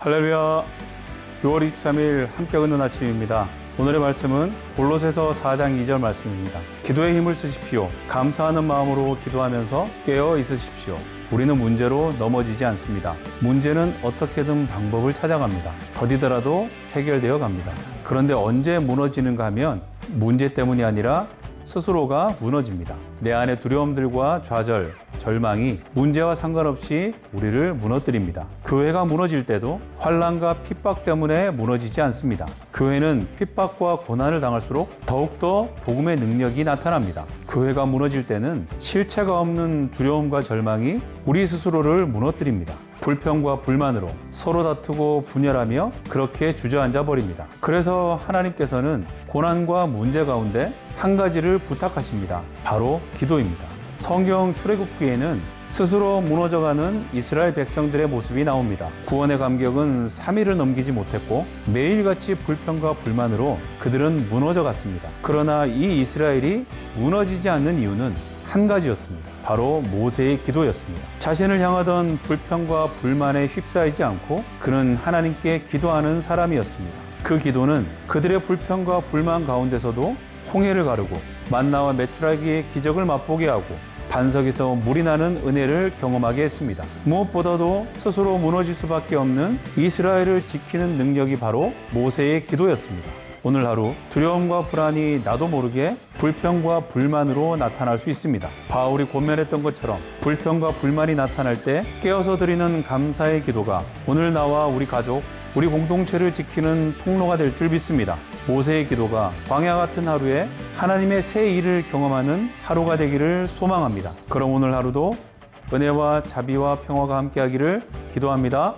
할렐루야. 6월 23일 함께 얻는 아침입니다. 오늘의 말씀은 골로새서 4장 2절 말씀입니다. 기도에 힘을 쓰십시오. 감사하는 마음으로 기도하면서 깨어 있으십시오. 우리는 문제로 넘어지지 않습니다. 문제는 어떻게든 방법을 찾아갑니다. 더디더라도 해결되어 갑니다. 그런데 언제 무너지는가 하면 문제 때문이 아니라 스스로가 무너집니다. 내 안의 두려움들과 좌절, 절망이 문제와 상관없이 우리를 무너뜨립니다. 교회가 무너질 때도 환란과 핍박 때문에 무너지지 않습니다. 교회는 핍박과 고난을 당할수록 더욱더 복음의 능력이 나타납니다. 교회가 무너질 때는 실체가 없는 두려움과 절망이 우리 스스로를 무너뜨립니다. 불평과 불만으로 서로 다투고 분열하며 그렇게 주저앉아 버립니다. 그래서 하나님께서는 고난과 문제 가운데 한 가지를 부탁하십니다. 바로 기도입니다. 성경 출애굽기에는 스스로 무너져가는 이스라엘 백성들의 모습이 나옵니다. 구원의 감격은 3일을 넘기지 못했고 매일같이 불평과 불만으로 그들은 무너져 갔습니다. 그러나 이 이스라엘이 무너지지 않는 이유는 한 가지였습니다. 바로 모세의 기도였습니다. 자신을 향하던 불평과 불만에 휩싸이지 않고 그는 하나님께 기도하는 사람이었습니다. 그 기도는 그들의 불평과 불만 가운데서도 홍해를 가르고 만나와 메추라기의 기적을 맛보게 하고 반석에서 물이 나는 은혜를 경험하게 했습니다. 무엇보다도 스스로 무너질 수밖에 없는 이스라엘을 지키는 능력이 바로 모세의 기도였습니다. 오늘 하루 두려움과 불안이 나도 모르게 불평과 불만으로 나타날 수 있습니다. 바울이 고면했던 것처럼 불평과 불만이 나타날 때 깨어서 드리는 감사의 기도가 오늘 나와 우리 가족, 우리 공동체를 지키는 통로가 될 줄 믿습니다. 모세의 기도가 광야 같은 하루에 하나님의 새 일을 경험하는 하루가 되기를 소망합니다. 그럼 오늘 하루도 은혜와 자비와 평화가 함께하기를 기도합니다.